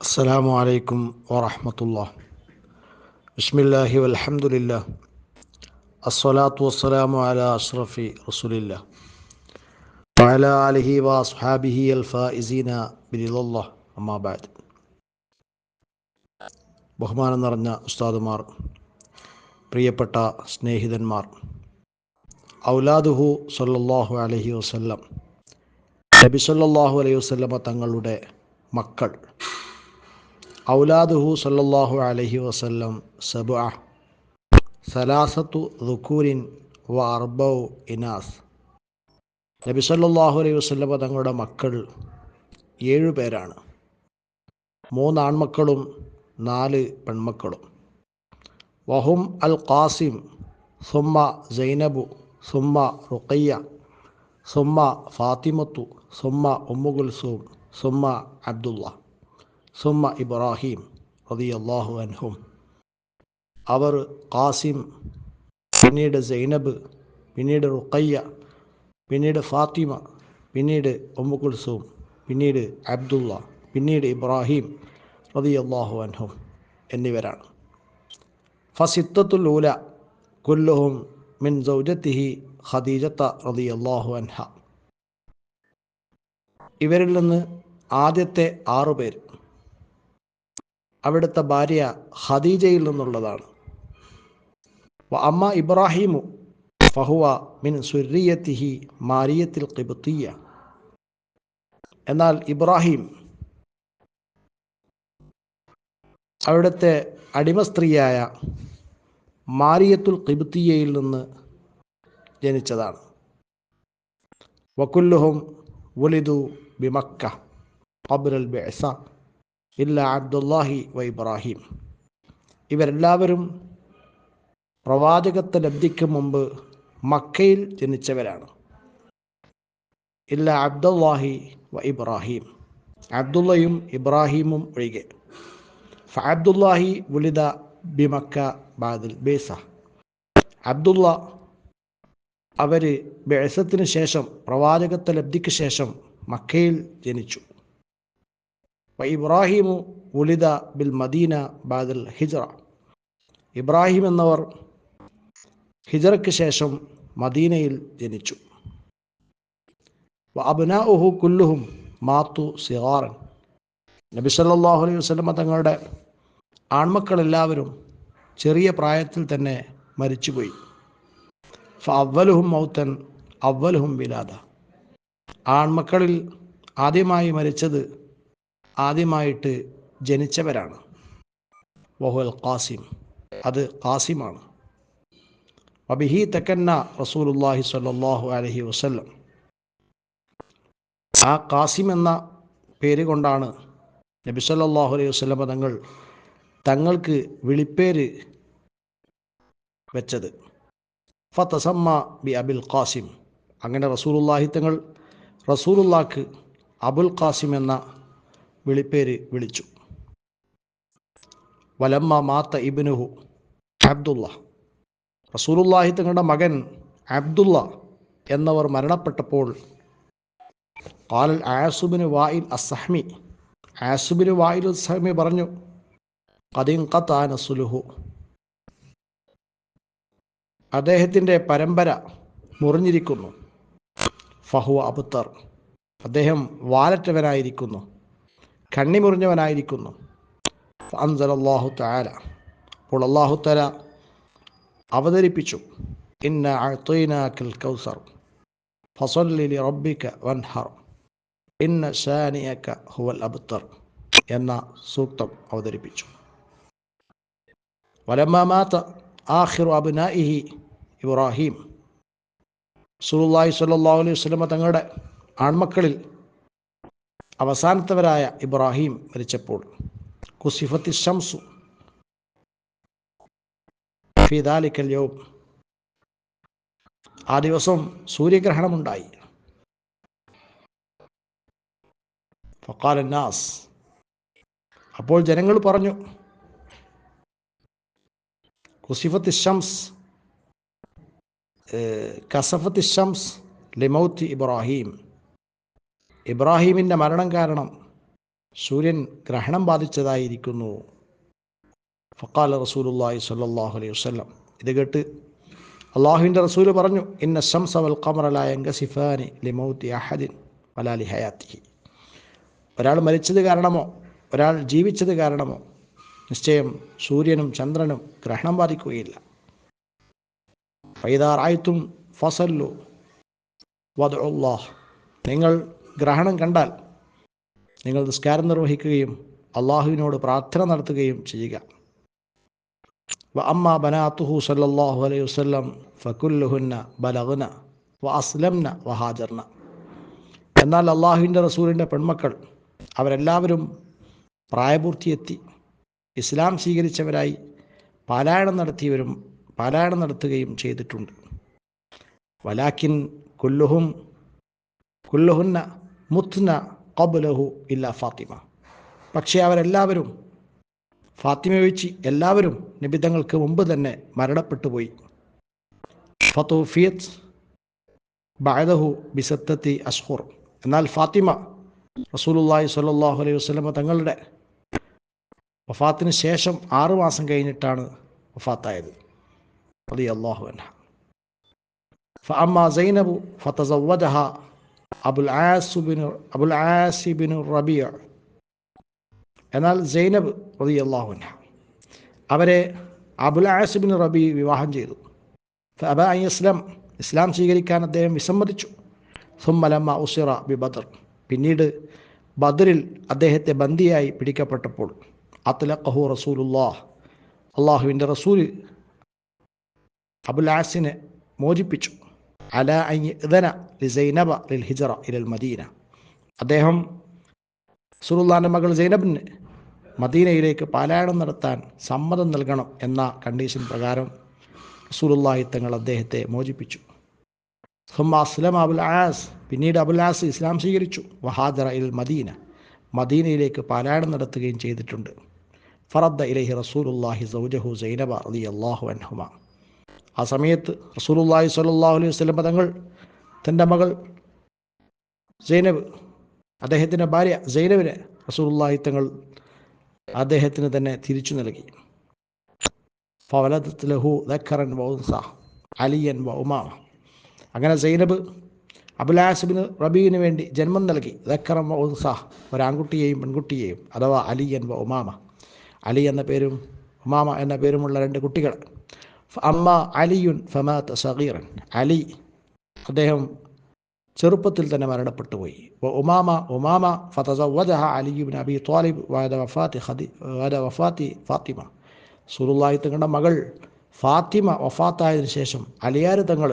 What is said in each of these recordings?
السلام عليكم ورحمة الله بسم الله والحمد لله الصلاة والسلام على أشرف رسول الله وعلى آله وأصحابه الفائزين برضا الله أما بعد ബഹുമാനം നിറഞ്ഞ ഉസ്താദുമാർ പ്രിയപ്പെട്ട സ്നേഹിതന്മാർ ഔലാദുഹു സല്ലല്ലാഹു അലൈഹി വസല്ലം നബി സല്ലല്ലാഹു അലൈഹി വസല്ലമ തങ്ങളുടെ മക്കൾ ഔലാദുഹു സല്ലല്ലാഹു അലൈഹി വസല്ലം സബുഅ സലാസത്തു റുക്കൂരിൻ വ അർബൗ ഇനാസ്. നബി സല്ലല്ലാഹു അലൈഹി വസല്ലം തങ്ങളുടെ മക്കൾ ഏഴു പേരാണ്. മൂന്ന് ആൺമക്കളും നാല് പെൺമക്കളും. വഹും അൽ ഖാസിം സുമ്മ സൈനബു സുമ്മ റുഖയ്യ സുമ്മ ഫാത്തിമത്തു സുമ്മ ഉമ്മുകുൽസൂം സുമ്മ അബ്ദുള്ള. സുമ്മ ഇബ്രാഹിം റതിയല്ലാഹു അൻഹും. അവർ ഖാസിം പിന്നീട് സൈനബ് പിന്നീട് റുഖയ്യ പിന്നീട് ഫാത്തിമ പിന്നീട് ഒമ്മുക്കുൽസൂം പിന്നീട് അബ്ദുള്ള പിന്നീട് ഇബ്രാഹിം റതിയല്ലാഹു അൻഹും എന്നിവരാണ്. ഫസിത്തത്തുൽ ഊല കുല്ലുഹും മിൻ സൗജത്തിഹി ഖദീജത്ത റതിയല്ലാഹു അൻഹ. ഇവരിൽ നിന്ന് ആദ്യത്തെ ആറു പേർ അവിടുത്തെ ഭാര്യ ഖദീജയിൽ നിന്നുള്ളതാണ്. അമ്മ ഇബ്രാഹിമു ഫഹുവ മിൻ സുരിയത്തിഹി മാരിയത്തിൽ കിബുത്തിയ എന്നാൽ ഇബ്രാഹിം അവിടുത്തെ അടിമ സ്ത്രീയായ മാരിയത്തുൽ കിബുത്തിയയിൽ നിന്ന് ജനിച്ചതാണ്. വക്കുല്ലുഹും ഉലിദു ബിമക്ക ഖബ്രൽ ബിഅസ ഇല്ല അബ്ദുല്ലാഹി വ ഇബ്രാഹിം. ഇവരെല്ലാവരും പ്രവാചകത്തെ ലബ്ധിക്ക് മുമ്പ് മക്കയിൽ ജനിച്ചവരാണ്. ഇല്ല അബ്ദുല്ലാഹി വ ഇബ്രാഹിം. അബ്ദുള്ളയും ഇബ്രാഹിമും ഒഴികെ. വലിദ ബി മക്ക ബാദിൽ ബേസ. അബ്ദുള്ള അവർ ബേസത്തിന് ശേഷം പ്രവാചകത്തെ ലബ്ധിക്ക് ശേഷം മക്കയിൽ ജനിച്ചു. ഇബ്രാഹിമു ഉലിദ ബിൽ മദീന ബാദൽ ഹിജറ. ഇബ്രാഹിം എന്നവർ ഹിജറയ്ക്ക് ശേഷം മദീനയിൽ ജനിച്ചു. അബ്നാഉഹു കുല്ലുഹും മാത്തു സിഹാറൻ നബി സല്ലാഹു അലൈഹി വസ്ലമ തങ്ങളുടെ ആൺമക്കളെല്ലാവരും ചെറിയ പ്രായത്തിൽ തന്നെ മരിച്ചുപോയി. അവലുഹും മൗത്തൻ അവ്വലുഹും വിലാദ. ആൺമക്കളിൽ ആദ്യമായി മരിച്ചത് ആദ്യമായിട്ട് ജനിച്ചവരാണ്. വഹുൽ ഖാസിം. അത് ഖാസിമാണ്. അബിഹി തക്കന്ന റസൂലുല്ലാഹി സ്വല്ലല്ലാഹു അലൈഹി വസല്ലം. ആ ഖാസിം എന്ന പേര് കൊണ്ടാണ് നബി സല്ലല്ലാഹു അലൈഹി വസല്ലമ തങ്ങൾ തങ്ങൾക്ക് വിളിപ്പേര് വെച്ചത്. ഫതസമ്മ ബി അബുൽ ഖാസിം. അങ്ങനെ റസൂലുല്ലാഹി തങ്ങൾ റസൂലുല്ലാക്ക് അബുൽ ഖാസിം എന്ന വിളിപ്പേര് വിളിച്ചു. വലമ്മ മാത്ത ഇബിനുഹു അബ്ദുള്ള റസൂലുല്ലാഹി തങ്ങളുടെ മകൻ അബ്ദുള്ള എന്നവർ മരണപ്പെട്ടപ്പോൾ കാലൽ ആസുബിന് വായിൽ അസഹ്മി ആസുബിന് വായിൽ അസഹ്മി പറഞ്ഞു കതിങ്കത്താന സുലുഹു. അദ്ദേഹത്തിന്റെ പരമ്പര മുറിഞ്ഞിരിക്കുന്നു. ഫഹുവ അബുത്തർ അദ്ദേഹം വാലറ്റവനായിരിക്കുന്നു. കണ്ണി മുറിഞ്ഞവനായിരിക്കുന്നു അൻസലല്ലാഹു താല അപ്പോൾ അള്ളാഹു തല അവതരിപ്പിച്ചു. ഇന്ന അഴ്ത്തീനാക്കൽ കൗസർ. ഫസല്ലി റബ്ബിക വൻഹർ. ഇന്ന ഷാനിയക ഹുവൽ അബ്തർ എന്ന സൂക്തം അവതരിപ്പിച്ചു. വലമാത്ത ആഹിറു അബ്നായിഹി ഇബ്രാഹിം. സുലുല്ലാഹി സ്വല്ലല്ലാഹു അലൈഹി വസല്ലമ തങ്ങളുടെ ആൺമക്കളിൽ അവസാനത്തവരായ ഇബ്രാഹിം മരിച്ചപ്പോൾ. കുസിഫത്തി ഷംസു ഫിദാലിക്കൽ യോം. ആ ദിവസം സൂര്യഗ്രഹണമുണ്ടായി. ഫക്കാലന്നാസ് നാസ്. അപ്പോൾ ജനങ്ങൾ പറഞ്ഞു കുസിഫത്ത് ഷംസ് കസഫത്ത് ഷംസ് ലിമൗത്ത് ഇബ്രാഹിം. ഇബ്രാഹീമിന്റെ മരണം കാരണം സൂര്യൻ ഗ്രഹണം ബാധിച്ചതായിരിക്കുന്നു. ഫക്കാൽ റസൂലുല്ലാഹി സ്വല്ലല്ലാഹു അലൈഹി വസ്ലം ഇത് കേട്ട് അള്ളാഹുവിന്റെ റസൂൽ പറഞ്ഞു ഇന്ന ശംസ വൽ ഖമറലായങ്കസിഫാനി ലിമൗത്തി അഹദിൻ വലാലി ഹയാത്തിഹി. ഒരാൾ മരിച്ചത് കാരണമോ ഒരാൾ ജീവിച്ചത് കാരണമോ നിശ്ചയം സൂര്യനും ചന്ദ്രനും ഗ്രഹണം ബാധിക്കുകയില്ല. ഫൈദാറായത്തും ഫസല്ലു വദുല്ലാഹ് നിങ്ങൾ ഗ്രഹണം കണ്ടാൽ നിങ്ങൾ നിസ്കാരം നിർവഹിക്കുകയും അള്ളാഹുവിനോട് പ്രാർത്ഥന നടത്തുകയും ചെയ്യുക. വ അമ്മ ബനാത്തുഹു സല്ലാഹു അലൈഹി വസ്ലം ഫകുല്ലുഹുന്ന ബലഹുന വ അസ്ലംന വ ഹാജർന. എന്നാൽ അള്ളാഹുവിന്റെ റസൂലിന്റെ പെൺമക്കൾ അവരെല്ലാവരും പ്രായപൂർത്തിയെത്തി ഇസ്ലാം സ്വീകരിച്ചവരായി പാരായണം നടത്തിയവരും പാരായണം നടത്തുകയും ചെയ്തിട്ടുണ്ട്. വലാക്കിൻ കുല്ലുഹും കുല്ലുഹുന്ന മുത്ന കബുലഹു ഇല്ല ഫാത്തിമ. പക്ഷേ അവരെല്ലാവരും ഫാത്തിമ ഒഴിച്ച് എല്ലാവരും നിബിധങ്ങൾക്ക് മുമ്പ് തന്നെ മരണപ്പെട്ടു പോയി. ഫത്തോഫിയത് ബഅദഹു ബിസത്തത്തി അഷ്ഹുർ എന്നാൽ ഫാത്തിമ റസൂലുള്ളാഹി സ്വല്ലല്ലാഹു അലൈഹി വസ്ലമ തങ്ങളുടെ വഫാത്തിന് ശേഷം ആറു മാസം കഴിഞ്ഞിട്ടാണ് വഫാത്തായത്. അലി അള്ളാഹു അൻഹ ഫഅമ്മ സൈനബു ഫതസവ്വജഹ അബുൽ ആസുബിന് അബുൽ റബിയ എന്നാൽ സൈനബ് റതി അള്ളാഹുന അവരെ അബുൽ ആസുബിൻ റബി വിവാഹം ചെയ്തു. അബ ഇസ്ലാം ഇസ്ലാം സ്വീകരിക്കാൻ അദ്ദേഹം വിസമ്മതിച്ചു. സുമ്മലമ്മ ഉസിറ ബി ബദർ. പിന്നീട് ബദറിൽ അദ്ദേഹത്തെ ബന്ദിയായി പിടിക്കപ്പെട്ടപ്പോൾ അത്ലഖഹു റസൂലുല്ലാഹ് അള്ളാഹുവിന്റെ റസൂൽ അബുൽ ആസിനെ മോചിപ്പിച്ചു. അല ഇതന ലിസൈനബ ലിൽ ഹിജറ ഇലൽ മദീന. അദ്ദേഹം സുറുല്ലാന്റെ മകൾ സൈനബിന് മദീനയിലേക്ക് പാലായനം നടത്താൻ സമ്മതം നൽകണം എന്ന കണ്ടീഷൻ പ്രകാരം റസൂലുള്ളാഹി തങ്ങൾ അദ്ദേഹത്തെ മോചിപ്പിച്ചു. സുമ്മ അസ്ലം അബുൽ ആസ് പിന്നീട് അബുൽ ആസ് ഇസ്ലാം സ്വീകരിച്ചു. വഹാദറ ഇൽ മദീന മദീനയിലേക്ക് പാലായനം നടത്തുകയും ചെയ്തിട്ടുണ്ട്. ഫറദ്ദ ഇലഹി റസൂലുല്ലാഹി സൗജഹു സൈനബ അലി അള്ളാഹു അൻഹുമ. ആ സമയത്ത് റസൂലുല്ലാഹി സ്വല്ലല്ലാഹു അലൈഹി വസല്ലം തങ്ങൾ തന്റെ മകൾ സൈനബ് അദ്ദേഹത്തിന്റെ ഭാര്യ സൈനബിനെ റസൂലുള്ളാഹി തങ്ങൾ അദ്ദേഹത്തിന് തന്നെ തിരിച്ചു നൽകി. ഫവലദത്ത് ലഹു ദക്കറൻ വൗസ അലിയൻ വ ഉമാമ. അങ്ങനെ സൈനബ് അബുലാസിബിന് റബീന് വേണ്ടി ജന്മം നൽകി. ദക്കറം ഉൻസാ ഒരാൺകുട്ടിയെയും പെൺകുട്ടിയെയും അഥവാ അലിയൻ വ ഉമാമ. അലി എന്ന പേരും ഉമാമ എന്ന പേരുമുള്ള രണ്ട് കുട്ടികൾ. അമ്മ അലിയുൻ ഫമാത്ത് സഗീറൻ. അലി അദ്ദേഹം ചെറുപ്പത്തിൽ തന്നെ മരണപ്പെട്ടു പോയി ഒമാമ ഉമാമ ഫതസവജഹ അലിബിൻ അബി ത്വാലിബ് വാദ വഫാത്തി ഹദി വാദ വഫാത്തി ഫാത്തിമ. സുറുല്ലാഹി തങ്ങളുടെ മകൾ ഫാത്തിമ വഫാത്തായതിനു ശേഷം അലിയാർ തങ്ങൾ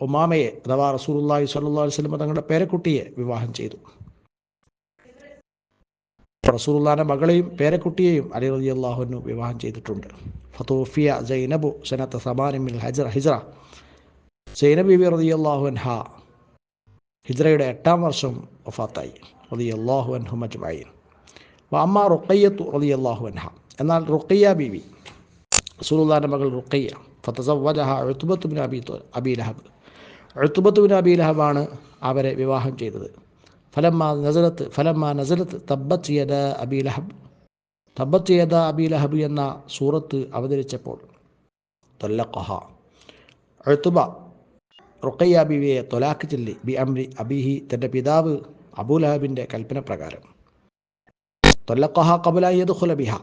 ഒമാമയെ അഥവാ റസൂലുല്ലാഹി അലൈഹി വസല്ലം തങ്ങളുടെ പേരക്കുട്ടിയെ വിവാഹം ചെയ്തു. റസൂലുള്ളാഹിന്റെ മകളെയും പേരക്കുട്ടിയെയും അലി റതി അള്ളാഹുവിനു വിവാഹം ചെയ്തിട്ടുണ്ട്. ഫതോഫിയ ജൈനബു സനത്ത് സമാനിമിൽ ഹജറ ഹിജറ. സൈനബ് ബിബി റതി അള്ളാഹു അൻഹ ഹിജ്രയുടെ എട്ടാം വർഷം വഫാത്തായി റതി അള്ളാഹു അൻഹു മജ്മായി അമ്മ റുക്കയ്യത്തു റതി അള്ളാഹു അൻഹ. എന്നാൽ റുക്കയ്യ ബിബി സുലുദാന്റെ മകൾ റുക്കയ്യ ഫത്തസവജഹ ഉത്ബത്ത് ബിൻ അബി അബി ലഹബ്. ഉത്ബത്ത് ബിൻ അബി ലഹബാണ് അവരെ വിവാഹം ചെയ്തത്. ഫലമ്മ നസലത്ത് ഫലമ്മ നസലത്ത് തബ്ബത്ത് യദ അബി ലഹബ്. തബ്ബത്ത് യദ അബി ലഹബ് എന്ന സൂറത്ത് അവതരിച്ചപ്പോൾ തൊല്ലഖഹ ഉത്ബ റുഖയ്യ ബിവിയെ തൊലാക്ക് ചൊല്ലി ബി അംരി അബിഹി തന്റെ പിതാവ് അബൂലഹബിന്റെ കൽപ്പന പ്രകാരം. തൊല്ലക്കൊഹ കബുലായത് ഖുലബിഹ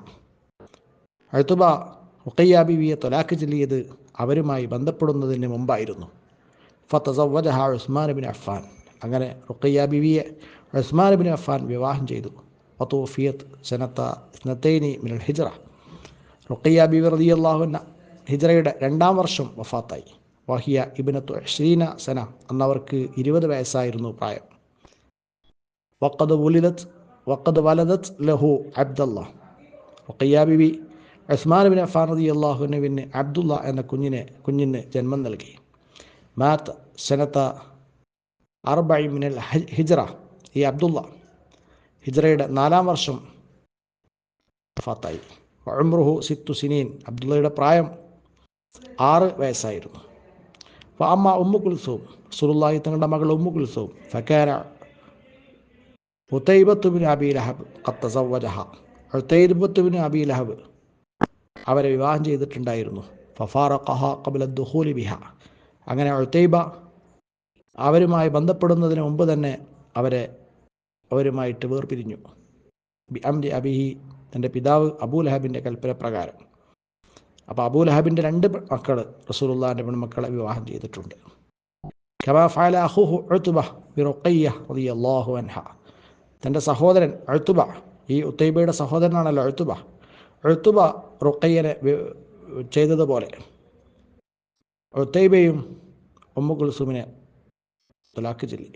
അഴുത്തുബ റുഖയ്യ ബിവിയെ തൊലാക്ക് ചൊല്ലിയത് അവരുമായി ബന്ധപ്പെടുന്നതിന് മുമ്പായിരുന്നു. ഫത്തസവജഹ ഉസ്മാൻ ബിൻ അഫ്ഫാൻ. അങ്ങനെ റുഖയ്യ ബിവിയെ ഉസ്മാൻ ബിൻ അഫ്ഫാൻ വിവാഹം ചെയ്തു. ഫത്തുഫിയത്ത് സനത്ത സ്നത്തൈനി മിനൽ ഹിജ്റ. റുഖയ്യ ബിവി റതിയല്ലാഹുന്ന ഹിജ്റയുടെ രണ്ടാം വർഷം വഫാത്തായി. വഹിയ ഇബിനത്തു ഷീന സന അന്നവർക്ക് ഇരുപത് വയസ്സായിരുന്നു പ്രായം. വക്കത് ഉലിദത്ത് വക്കത് വലദത്ത് ലഹു അബ്ദല്ല റുഖയ്യ ബിബി ഉസ്മാൻ ബിൻ അഫാൻ റതി അള്ളാഹുനുവിന് അബ്ദുള്ള എന്ന കുഞ്ഞിനെ കുഞ്ഞിന് ജന്മം നൽകി. മാത്ത് സനത്ത അർബൈ മിനൽ ഹിജ്റ ഈ അബ്ദുള്ള ഹിജ്റയുടെ നാലാം വർഷം ഫാത്തായി ഉംറുഹു സിത്തു സിനീൻ അബ്ദുള്ളയുടെ പ്രായം ആറ് വയസ്സായിരുന്നു. അമ്മ ഉമ്മു കുൽസവും സുറുല്ലാഹി തങ്ങളുടെ മകൾ ഉമ്മു കുൽസവും ഫക്കാര ഉത്തൈബത്തുബിന് അബി ലഹബ് കത്തസവജഹ ഉത്തൈബത്തുബിന് അബി ലഹബ് അവരെ വിവാഹം ചെയ്തിട്ടുണ്ടായിരുന്നു. ഫഫാറ കഹ ദുഹൂലി ബിഹ. അങ്ങനെ ഉത്തൈബ അവരുമായി ബന്ധപ്പെടുന്നതിന് മുമ്പ് തന്നെ അവരെ അവരുമായിട്ട് വേർപിരിഞ്ഞു. അബിഹി തന്റെ പിതാവ് അബൂലഹബിന്റെ കൽപ്പന പ്രകാരം. അപ്പോൾ അബൂലഹബിന്റെ രണ്ട് മക്കൾ റസൂലുള്ളാഹിന്റെ പെൺമക്കളെ വിവാഹം ചെയ്തിട്ടുണ്ട്. തന്റെ സഹോദരൻ അഴുത്തുബ ഈ ഉത്തൈബയുടെ സഹോദരനാണല്ലോ അഴുത്തുബ അഴുത്തുബ റുക്കയ്യനെ ചെയ്തതുപോലെ ഉത്തൈബയും ഉമ്മു കുൽസുമിനെ തുലാക്ക് ചൊല്ലി.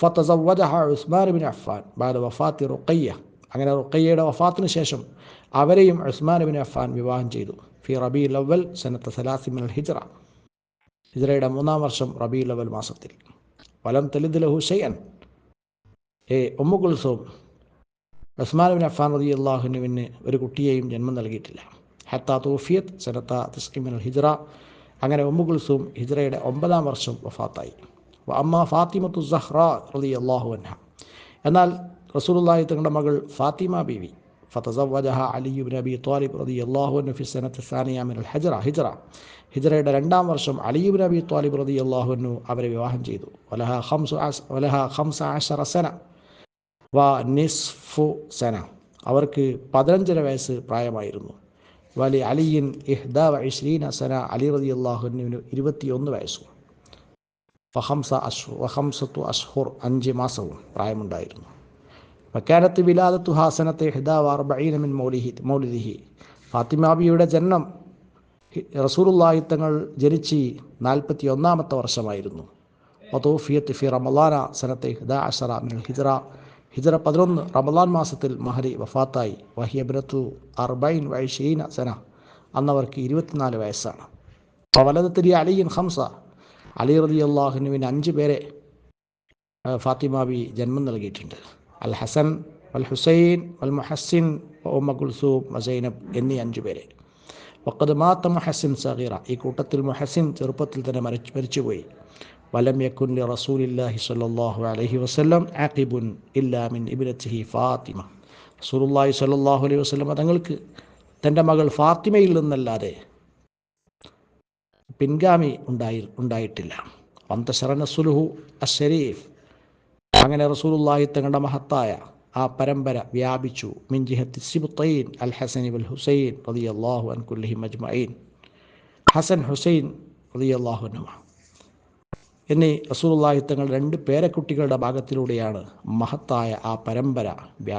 ഫത്തസവജഹ ഉസ്മാൻ ബിൻ അഫ്ഫാൻ ബാല വഫാത്തി റുക്കയ്യ അങ്ങനെ റുക്കയ്യയുടെ വഫാത്തിന് ശേഷം അവരെയും ഉസ്മാൻ ബിൻ അഫ്ഫാൻ വിവാഹം ചെയ്തു. ഫി റബി ലവൽ സനത്ത് സലാസിമിൻ ഹിജ്റ. ഹിജ്റയുടെ മൂന്നാം വർഷം റബി ലവൽ മാസത്തിൽ. വലം തെലിദ് ലഹു ഷെയ്യൻ എ ഉമ്മു കുൽസോം. ഉസ്മാൻ ബിൻ അഫ്ഫാൻ റതി അള്ളാഹുനുവിന് ഒരു കുട്ടിയെയും ജന്മം നൽകിയിട്ടില്ല. ഹത്ത തോഫിയത്ത് സനത്ത തസ്ലിമിൻ ഹിജ്റ. അങ്ങനെ ഉമ്മു ഹിജറയുടെ ഒമ്പതാം വർഷം വഫാത്തായി. അമ്മ ഫാത്തിമത്തു സഹ്റ റതി അള്ളാഹു അൻഹ. എന്നാൽ റസൂലുള്ളാഹി തങ്ങളുടെ മകൾ ഫാത്തിമ ബീവി ഫതസവജഹ അലിയുബിൻ നബി ത്വാലിബ് റതി അള്ളാഹു അന്നു ഫി സനത്ത് സാനിയ മിനൽ ഹജ്റ ഹിജറ ഹിജറയുടെ രണ്ടാം വർഷം അലിയു നബി ത്വാലിബ് റതി അള്ളാഹുനു അവരെ വിവാഹം ചെയ്തു. വലഹ ആസ് വലഹ ഹംസ വ നിസ്ഫു സന. അവർക്ക് പതിനഞ്ചര വയസ്സ് പ്രായമായിരുന്നു. വലി അലിയിൻ ഇഹ്ദ വൈശ്രീന സന അലി റതി അള്ളാഹുനുവിന് ഇരുപത്തിയൊന്ന് വയസ്സും. ഫഹംസ അഷ് വഹംസത്തു അഷ്ഹുർ അഞ്ച് മാസവും പ്രായമുണ്ടായിരുന്നു. വക്കാലത്ത് വിലാദത്തു ഹാസനത്തെ ഹിദാവ് അർബീന മിൻ മൗലിഹി മൗലിദിഹി. ഫാത്തിമാബിയുടെ ജനനം റസൂലുള്ളാഹി തങ്ങൾ ജനിച്ച് നാൽപ്പത്തി ഒന്നാമത്തെ വർഷമായിരുന്നു. വതോഫിയത്ത് ഫി റമലാന സനത്തെ ഹിദാ അഷറ മിൻ ഹിജറ. ഹിജറ പതിനൊന്ന് റമലാൻ മാസത്തിൽ മഹരി വഫാത്തായി. വഹിയബ്രത്തു അർബൈൻ വൈഷീന സന. അന്നവർക്ക് ഇരുപത്തിനാല് വയസ്സാണ്. വലതത്തിരി അലിയൻ ഹംസ അലി റതി അള്ളാഹുനുവിന് അഞ്ച് പേരെ ഫാത്തിമാബി ജന്മം നൽകിയിട്ടുണ്ട്. അൽ ഹസൻ അൽ ഹുസൈൻ അൽ മുഹസിൻ ഉമ്മ കുൽസൂം മസൈനബ് എന്നീ അഞ്ചു പേരെ. വക്കത് മാത്ത മുഹസിൻ സഹീറ ഈ കൂട്ടത്തിൽ മുഹസിൻ ചെറുപ്പത്തിൽ തന്നെ മരിച്ചു മരിച്ചുപോയി. വലം യക്കുൻ ലി റസൂലില്ലാഹി സ്വല്ലല്ലാഹു അലൈഹി വസല്ലം ആഖിബുൻ ഇല്ലാ മിൻ ഇബ്നത്തിഹി ഫാത്തിമ. റസൂലുള്ളാഹി സ്വല്ലല്ലാഹു അലൈഹി വസല്ലം തങ്ങൾക്ക് തന്റെ മകൾ ഫാത്തിമയിൽ നിന്നല്ലാതെ പിൻഗാമി ഉണ്ടായി ഉണ്ടായിട്ടില്ല. വന്തശറന സുലുഹു അഷരീഫ് അങ്ങനെ റസൂലുള്ളാഹി തങ്ങളുടെ മഹത്തായ ആ പരമ്പര വ്യാപിച്ചു. മിൻ ജിഹത്തി സിബുത്തൈൻ അൽ ഹസൻ ഇബുൽ ഹുസൈൻ റളിയല്ലാഹു അൻ കുല്ലിഹി മജ്മഈൻ. ഹസൻ ഹുസൈൻ റളിയല്ലാഹു അനുമ എന്നീ റസൂലുള്ളാഹി തങ്ങളുടെ രണ്ട് പേരക്കുട്ടികളുടെ ഭാഗത്തിലൂടെയാണ് മഹത്തായ ആ പരമ്പര വ്യാ